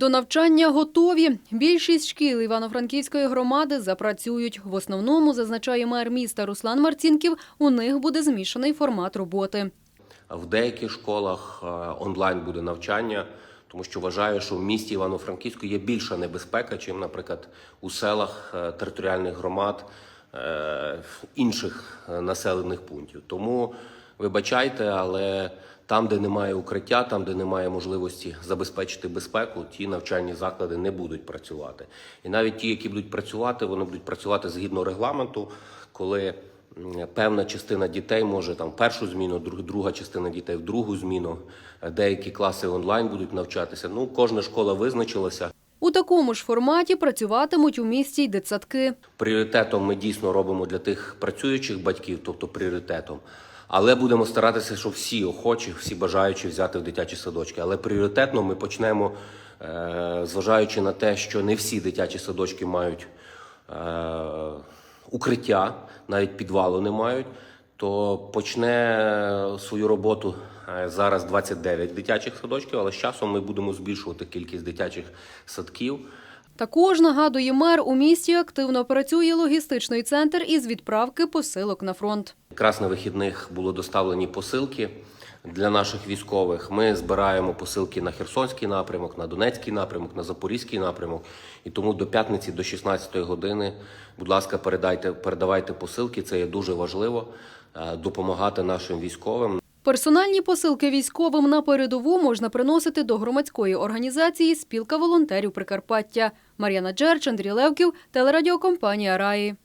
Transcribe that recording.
До навчання готові. Більшість шкіл Івано-Франківської громади запрацюють. В основному, зазначає мер міста Руслан Марцінків, у них буде змішаний формат роботи. В деяких школах е, онлайн буде навчання, тому що вважаю, що в місті Івано-Франківську є більша небезпека, чим, наприклад, у селах е, територіальних громад е, інших населених пунктів. Тому вибачайте, але там, де немає укриття, там, де немає можливості забезпечити безпеку, ті навчальні заклади не будуть працювати. І навіть ті, які будуть працювати, вони будуть працювати згідно регламенту, коли певна частина дітей може там в першу зміну, друг- друга частина дітей в другу зміну. Деякі класи онлайн будуть навчатися. Ну, кожна школа визначилася. У такому ж форматі працюватимуть у місті й дитсадки. Пріоритетом ми дійсно робимо для тих працюючих батьків, тобто пріоритетом. Але будемо старатися, щоб всі охочі, всі бажаючі взяти в дитячі садочки. Але пріоритетно ми почнемо, е, зважаючи на те, що не всі дитячі садочки мають е, укриття, навіть підвалу не мають, то почне свою роботу е, зараз 29 дитячих садочків, але з часом ми будемо збільшувати кількість дитячих садків. Також, нагадує мер, у місті активно працює логістичний центр із відправки посилок на фронт. Якраз на вихідних було доставлені посилки для наших військових. Ми збираємо посилки на Херсонський напрямок, на Донецький напрямок, на Запорізький напрямок. І тому до п'ятниці, до 16-ї години, будь ласка, передайте, передавайте посилки. Це є дуже важливо е, допомагати нашим військовим. Персональні посилки військовим на передову можна приносити до громадської організації Спілка волонтерів Прикарпаття. Мар'яна Джерч, Андрій Левків, телерадіокомпанія Раї.